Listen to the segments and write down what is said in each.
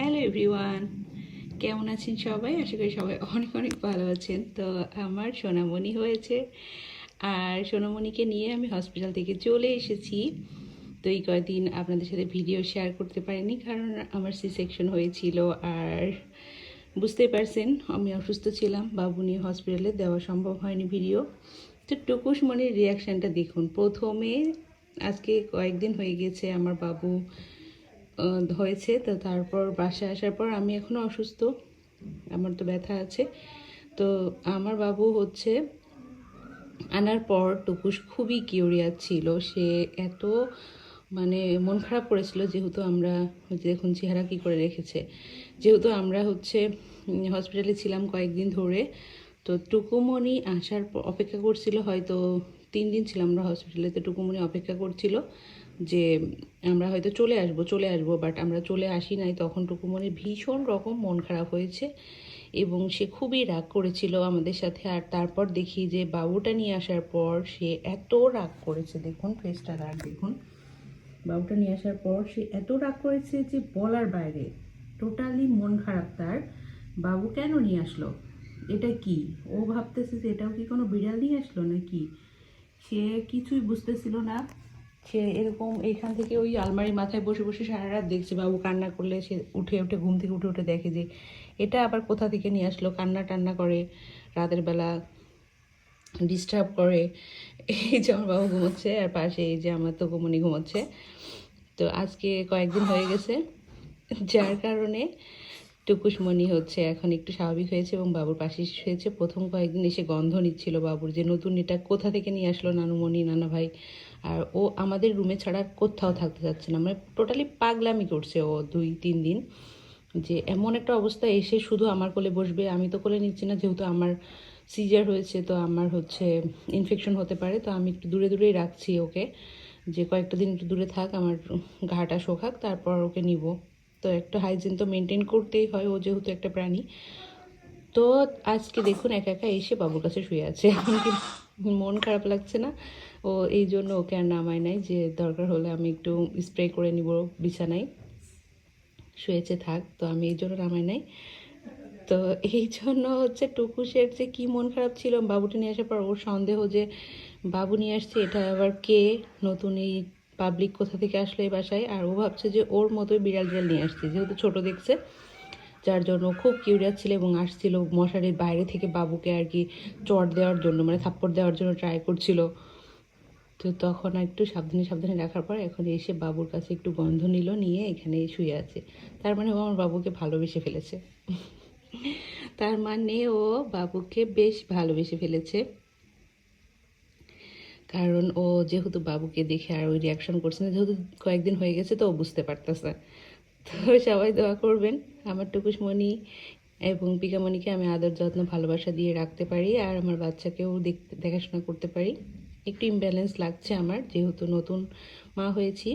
Hello everyone, কেমন আছেন সবাই? আশা করি সবাই অনেক অনেক ভালো আছেন। তো আমার সোনামণি হয়েছে আর সোনামণিকে নিয়ে আমি হসপিটাল থেকে চলে এসেছি। তো এই কয়েকদিন আপনাদের সাথে ভিডিও শেয়ার করতে পারিনি, কারণ আমার সি সেকশন হয়েছিল আর বুঝতেই পারছেন, আমি অসুস্থ ছিলাম, বাবু নিয়ে হসপিটালে দেওয়া সম্ভব হয়নি ভিডিও। তো টুকুস মনির রিয়াকশানটা দেখুন। প্রথমে আজকে কয়েকদিন হয়ে গেছে আমার বাবু হয়েছে তো তারপর বাসায় আসার পর আমি এখনও অসুস্থ। আমার তো ব্যথা আছে। তো আমার বাবু হচ্ছে আনার পর টুকুস খুবই কিউরিয়াস ছিল। সে এত মানে মন খারাপ করেছিল যেহেতু আমরা হচ্ছে দেখুন চেহারা কী করে রেখেছে। যেহেতু আমরা হচ্ছে হসপিটালে ছিলাম কয়েকদিন ধরে। তো টুকুমণি আসার অপেক্ষা করছিল। হয়তো তিন দিন ছিলাম আমরা হসপিটালে তো টুকুমণি অপেক্ষা করছিল। যে আমরা হয়তো চলে আসব চলে আসব বাট আমরা চলে আসি নাই, তখন টুকুমণির ভীষণ রকম মন খারাপ হয়েছে এবং সে খুবই রাগ করেছিল আমাদের সাথে। আর তারপর দেখি যে বাবুটা নিয়ে আসার পর সে এত রাগ করেছে। দেখুন ফেসটা রাগ, দেখুন। বাবুটা নিয়ে আসার পর সে এত রাগ করেছে যে বলার বাইরে। টোটালি মন খারাপ তার। বাবু কেন নিয়ে আসলো? এটা কি? ও ভাবতেছে যে এটাও কি কোনো বিড়াল নিয়ে আসলো নাকি? সে কিছুই বুঝতেছিল না। সে এরকম এইখান থেকে ওই আলমারি মাথায় বসে বসে সারা রাত দেখছে, বাবু কান্না করলে সে উঠে উঠে ঘুম থেকে উঠে উঠে দেখে যে এটা আবার কোথা থেকে নিয়ে আসলো, কান্না টান্না করে, রাতের বেলা ডিস্টার্ব করে। এই যে আমার বাবু ঘুমোচ্ছে, আর পাশে এই যে আমার তো ঘুমনি ঘুমোচ্ছে। তো আজকে কয়েকদিন হয়ে গেছে, যার কারণে টুকুসমণি হচ্ছে, এখন একটু স্বাভাবিক হয়েছে এবং বাবুর পাশে হয়েছে প্রথম কয়েকদিন এসে গন্ধ নিচ্ছিল বাবুর যে নতুন এটা কোথা থেকে নিয়ে আসলো নানুমণি নানা ভাই আর ও আমাদের রুমে ছাড়া কোথাও থাকতে চাচ্ছে না। মানে টোটালি পাগলামি করছে ও দুই, তিন দিন। যে এমন একটা অবস্থা, এসে শুধু আমার কোলে বসবে, আমি তো কোলে নিচ্ছি না, যেহেতু আমার সিজার হয়েছে, তো আমার হচ্ছে ইনফেকশন হতে পারে, তো আমি একটু দূরে দূরেই রাখছি ওকে। যে কয়েকটা দিন একটু দূরে থাক, আমার ঘাটা শোকাক, তারপর ওকে নিব। তো একটা হাইজিন তো মেনটেন করতেই হয়, ও যেহেতু একটা প্রাণী। তো আজকে দেখুন একা একা এসে বাবুর কাছে শুয়ে আছে। এখন কি মন খারাপ লাগছে না? ও এই জন্য ওকে আর নামায় নাই যে দরকার হলে আমি একটু স্প্রে করে নিব বিছানায়। শুয়েছে থাক, তো আমি এই জন্য নামাই নাই। তো এই জন্য হচ্ছে টুকুসের যে কি মন খারাপ ছিল বাবুটা নিয়ে আসার পর ওর সন্দেহ যে বাবু নিয়ে আসছে, এটা আবার কে? নতুন এই পাবলিক কোথা থেকে আসলো এই বাসায়? আর ও ভাবছে যে ওর মতোই বিড়াল বিড়াল নিয়ে আসছে। যেহেতু ছোট দেখছে, যার জন্য খুব কিউরিয়াস ছিল এবং আসছিল। মশারির বাইরে থেকে বাবুকে আর কি চট দেওয়ার জন্য মানে থাপ্পড় দেওয়ার জন্য ট্রাই করছিল। তো তখন একটু সাবধানে সাবধানে রাখার পর এখন এসে বাবুর কাছে একটু গন্ধ নিল, নিয়ে এখানে শুয়ে আছে। তার মানে ও আমার বাবুকে ভালোবেসে ফেলেছে। তার মানে ও বাবুকে বেশ ভালোবেসে ফেলেছে। কারণ ও যেহেতু বাবুকে দেখে আর ওই রিয়াকশন করছে না, যেহেতু কয়েকদিন হয়ে গেছে তো ও বুঝতে পারতেছে। তো সবাই দোয়া করবেন, আমার টুকুসমণি এবং পিকামণিকে আমি আদর, যত্ন, ভালোবাসা দিয়ে রাখতে পারি আর আমার বাচ্চাকেও দেখতে, দেখাশোনা করতে পারি। একটু ইমব্যালেন্স লাগছে আমার, যেহেতু নতুন মা হয়েছি।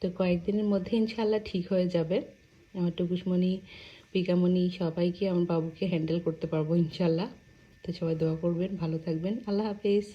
তো কয়েকদিনের মধ্যে ইনশাল্লাহ ঠিক হয়ে যাবে। আমার টুকুসমণি, পিকামণি সবাইকে, আমার বাবুকে হ্যান্ডেল করতে পারব ইনশাল্লাহ তো সবাই দোয়া করবেন, ভালো থাকবেন। আল্লাহ হাফেজ।